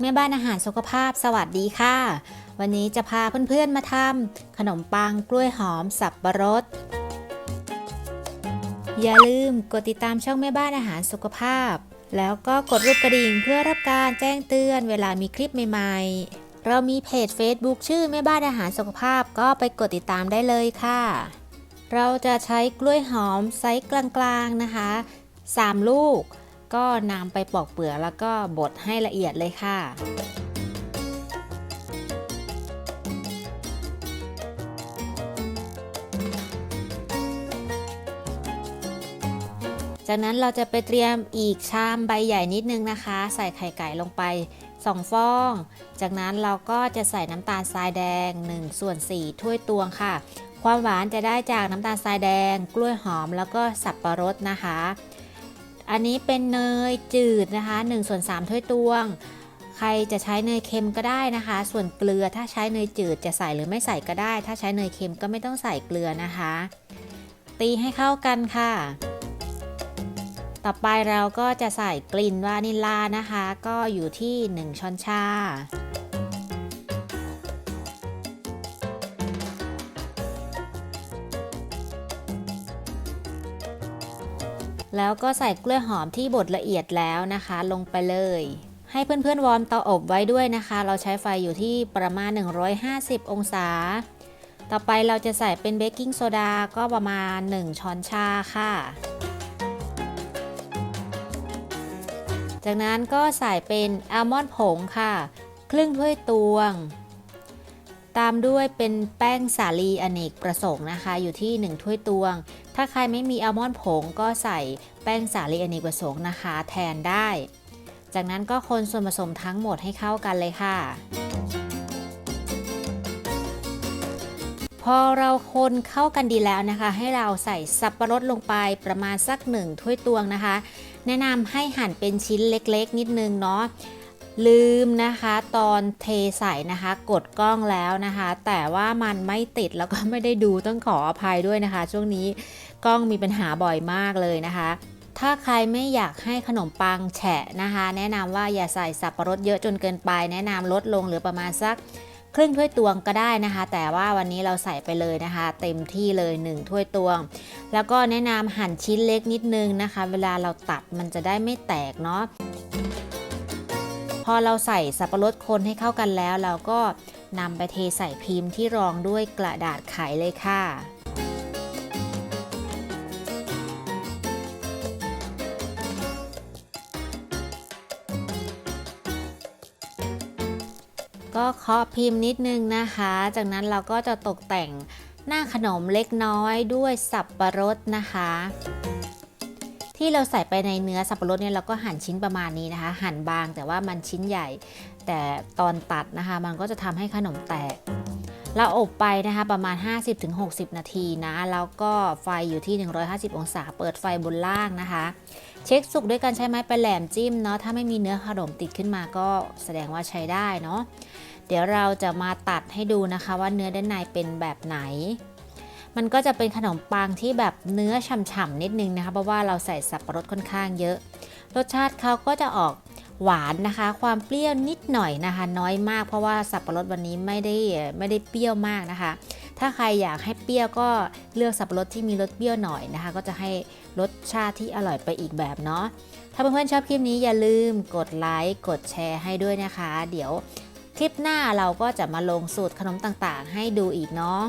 แม่บ้านอาหารสุขภาพสวัสดีค่ะ วันนี้จะพาเพื่อนๆมาทำขนมปังกล้วยหอมสับปะรด อย่าลืมกดติดตามช่องแม่บ้านอาหารสุขภาพ แล้วก็กดรูปกระดิ่งเพื่อรับการแจ้งเตือนเวลามีคลิปใหม่ๆ เรามีเพจ Facebook ชื่อแม่บ้านอาหารสุขภาพก็ไปกดติดตามได้เลยค่ะ เราจะใช้กล้วยหอมไซส์กลางๆนะคะ 3 ลูก ก็นำไปปอกเปลือกแล้วก็บดให้ละเอียดเลยค่ะจากนั้นเราจะไปเตรียมอีกชามใบใหญ่นิดนึงนะคะ ใส่ไข่ไก่ลงไป 2 ฟอง จากนั้นเราก็จะใส่น้ำตาลทรายแดง1ส่วน4ถ้วยตวงค่ะ ความหวานจะได้จากน้ำตาลทรายแดง กล้วยหอมแล้วก็สับปะรดนะคะ อันนี้เป็นเนยจืดนะคะ1ส่วน3ถ้วยตวง ใครจะใช้เนยเค็มก็ได้นะคะ ส่วนเกลือถ้าใช้เนยจืดจะใส่หรือไม่ใส่ก็ได้ ถ้าใช้เนยเค็มก็ไม่ต้องใส่เกลือนะคะ ตีให้เข้ากันค่ะ ต่อไปเราก็จะใส่กลิ่นวานิลลานะคะ ก็อยู่ที่ 1 ช้อนชา แล้วก็ใส่กล้วยหอมที่บดละเอียดแล้วนะคะ ลงไปเลย ให้เพื่อนๆวอร์มเตาอบไว้ด้วยนะคะ เราใช้ไฟอยู่ที่ประมาณ 150 องศา ต่อไปเราจะใส่เป็นเบกกิ้งโซดาก็ประมาณ 1 ช้อนชาค่ะ จากนั้นก็ใส่เป็นอัลมอนด์ผงค่ะ ครึ่งถ้วยตวง ตามด้วยเป็นแป้งสาลีอเนกประสงค์นะคะ อยู่ที่ 1 ถ้วยตวง ถ้าใครไม่มีอัลมอนด์ผงก็ใส่แป้งสาลีอเนกประสงค์นะคะ แทนได้ จากนั้นก็คนส่วนผสมทั้งหมดให้เข้ากันเลยค่ะ พอเราคนเข้ากันดีแล้วนะคะ ให้เราใส่สับปะรดลงไปประมาณสักหนึ่งถ้วยตวงนะคะ แนะนำให้หั่นเป็นชิ้นเล็กๆ นิดนึงเนาะ ลืมนะคะตอนเทใส่นะคะ กดกล้องแล้วนะคะ แต่ว่ามันไม่ติดแล้วก็ไม่ได้ดูต้องขออภัยด้วยนะคะ ช่วงนี้กล้องมีปัญหาบ่อยมากเลยนะคะ ถ้าใครไม่อยากให้ขนมปังแฉะนะคะ แนะนำว่าอย่าใส่สับประรดเยอะจนเกินไป แนะนำลดลงเหลือประมาณสักครึ่งถ้วยตวงก็ได้นะคะ แต่ว่าวันนี้เราใส่ไปเลยนะคะ เต็มที่เลย 1 ถ้วยตวง แล้วก็แนะนำหั่นชิ้นเล็กนิดนึงนะคะ เวลาเราตัดมันจะได้ไม่แตกเนาะ พอเราใส่สับปะรดคนให้เข้ากันแล้ว เราก็นำไปเทใส่พิมพ์ที่รองด้วยกระดาษไขเลยค่ะก็เคาะพิมพ์นิดนึงนะคะ จากนั้นเราก็จะตกแต่งหน้าขนมเล็กน้อยด้วยสับปะรดนะคะ ที่เราใส่ไปในเนื้อสับปะรดเนี่ยเราก็หั่นชิ้นประมาณนี้นะคะ หั่นบางแต่ว่ามันชิ้นใหญ่ แต่ตอนตัดนะคะ มันก็จะทำให้ขนมแตกเราอบไปนะคะประมาณ 50-60 นาทีนะ แล้วก็ไฟอยู่ที่ 150 องศา เปิดไฟบนล่างนะคะ เช็คสุกด้วยการใช้ไม้ปลายแหลมจิ้มเนาะถ้าไม่มีเนื้อขนมติดขึ้นมาก็แสดงว่าใช้ได้เนาะเดี๋ยวเราจะมาตัดให้ดูนะคะว่าเนื้อด้านในเป็นแบบไหน มันก็จะเป็นขนมปังที่แบบเนื้อฉ่ำๆนิดนึงนะคะ เพราะว่าเราใส่สับปะรดค่อนข้างเยอะ รสชาติเขาก็จะออกหวานนะคะ ความเปรี้ยวนิดหน่อยนะคะ น้อยมากเพราะว่าสับปะรดวันนี้ไม่ได้ไม่ได้เปรี้ยวมากนะคะ ถ้าใครอยากให้เปรี้ยวก็เลือกสับปะรดที่มีรสเปรี้ยวหน่อยนะคะ ก็จะให้รสชาติที่อร่อยไปอีกแบบเนาะถ้าเพื่อนๆชอบคลิปนี้อย่าลืมกดไลค์กดแชร์ให้ด้วยนะคะ เดี๋ยวคลิปหน้าเราก็จะมาลงสูตรขนมต่างๆ ให้ดูอีกเนาะ